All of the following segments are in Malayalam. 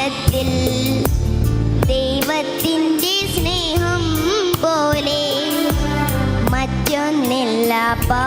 ശരീരത്തിൽ ദൈവത്തിന്റെ സ്നേഹം പോലെ മറ്റൊന്നില്ല പാ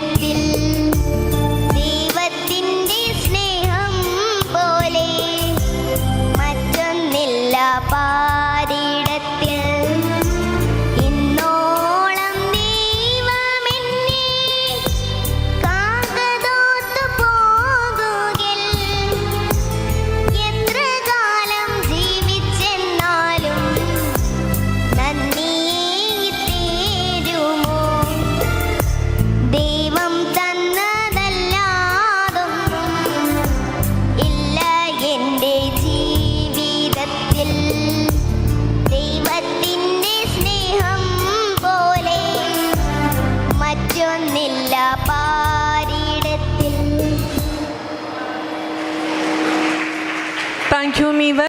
நேரத்தில் thank you, Miva.